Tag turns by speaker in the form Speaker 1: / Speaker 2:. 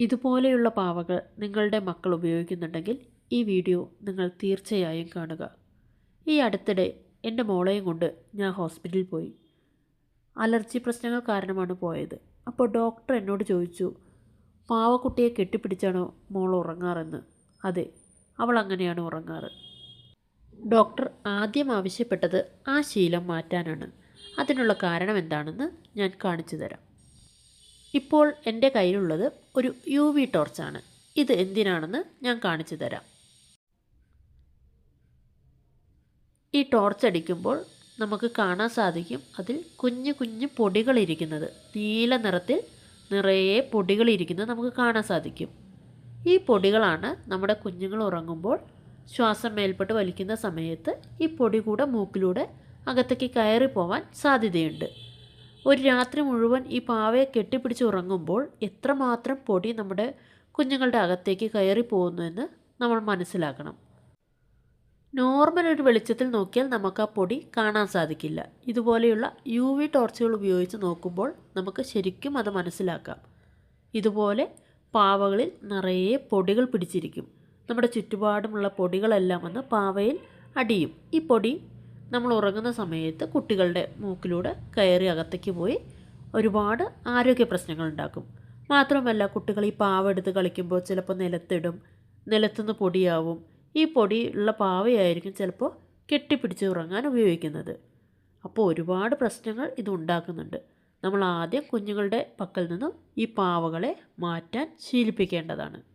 Speaker 1: ഇതുപോലെയുള്ള പാവകൾ നിങ്ങളുടെ മക്കൾ ഉപയോഗിക്കുന്നുണ്ടെങ്കിൽ ഈ വീഡിയോ നിങ്ങൾ തീർച്ചയായും കാണുക. ഈ അടുത്തിടെ എന്റെ മോളെയും കൊണ്ട് ഞാൻ ഹോസ്പിറ്റലിൽ പോയി. അലർജി പ്രശ്നങ്ങൾ കാരണമാണ് പോയത്. അപ്പോൾ ഡോക്ടർ എന്നോട് ചോദിച്ചു പാവക്കുട്ടിയെ കെട്ടിപ്പിടിച്ചാണോ മോൾ ഉറങ്ങാറെന്ന്? അതെ അവൾ അങ്ങനെയാണ് ഉറങ്ങാറ്. ഡോക്ടർ ആദ്യം ആവശ്യപ്പെട്ടത് ആ ശീലം മാറ്റാനാണ്. അതിനുള്ള കാരണം എന്താണെന്ന് ഞാൻ കാണിച്ചു തരാം. ഇപ്പോൾ എന്റെ കയ്യിലുള്ളത് ഒരു യു വി ടോർച്ചാണ്. ഇത് എന്തിനാണെന്ന് ഞാൻ കാണിച്ചു തരാം. ഈ ടോർച്ച് അടിക്കുമ്പോൾ നമുക്ക് കാണാൻ സാധിക്കും അതിൽ കുഞ്ഞു കുഞ്ഞു പൊടികളിരിക്കുന്നത് നീല നിറത്തിൽ നിറയെ പൊടികളിരിക്കുന്നത് നമുക്ക് കാണാൻ സാധിക്കും. ഈ പൊടികളാണ് നമ്മുടെ കുഞ്ഞുങ്ങൾ ഉറങ്ങുമ്പോൾ ശ്വാസം മേൽപ്പെട്ട് വലിക്കുന്ന സമയത്ത് ഈ പൊടി കൂടെ മൂക്കിലൂടെ അകത്തേക്ക് കയറി പോവാൻ സാധ്യതയുണ്ട്. ഒരു രാത്രി മുഴുവൻ ഈ പാവയെ കെട്ടിപ്പിടിച്ച് ഉറങ്ങുമ്പോൾ എത്രമാത്രം പൊടി നമ്മുടെ കുഞ്ഞുങ്ങളുടെ അകത്തേക്ക് കയറി പോകുന്നുവെന്ന് നമ്മൾ മനസ്സിലാക്കണം. നോർമൽ ഒരു വെളിച്ചത്തിൽ നോക്കിയാൽ നമുക്ക് ആ പൊടി കാണാൻ സാധിക്കില്ല. ഇതുപോലെയുള്ള യു വി ടോർച്ചുകൾ ഉപയോഗിച്ച് നോക്കുമ്പോൾ നമുക്ക് ശരിക്കും അത് മനസ്സിലാക്കാം. ഇതുപോലെ പാവകളിൽ നിറയെ പൊടികൾ പിടിച്ചിരിക്കും. നമ്മുടെ ചുറ്റുപാടുമുള്ള പൊടികളെല്ലാം വന്ന് പാവയിൽ അടിയും. ഈ പൊടി നമ്മൾ ഉറങ്ങുന്ന സമയത്ത് കുട്ടികളുടെ മൂക്കിലൂടെ കയറി അകത്തേക്ക് പോയി ഒരുപാട് ആരോഗ്യ പ്രശ്നങ്ങൾ ഉണ്ടാക്കും. മാത്രമല്ല കുട്ടികൾ ഈ പാവ എടുത്ത് കളിക്കുമ്പോൾ ചിലപ്പോൾ നിലത്തിടും നിലത്തുനിന്ന് പൊടിയാവും. ഈ പൊടി ഉള്ള പാവയായിരിക്കും ചിലപ്പോൾ കെട്ടിപ്പിടിച്ച് ഉറങ്ങാൻ ഉപയോഗിക്കുന്നത്. അപ്പോൾ ഒരുപാട് പ്രശ്നങ്ങൾ ഇത് ഉണ്ടാക്കുന്നുണ്ട്. നമ്മൾ ആദ്യം കുഞ്ഞുങ്ങളുടെ പക്കൽ നിന്നും ഈ പാവകളെ മാറ്റാൻ ശീലിപ്പിക്കേണ്ടതാണ്.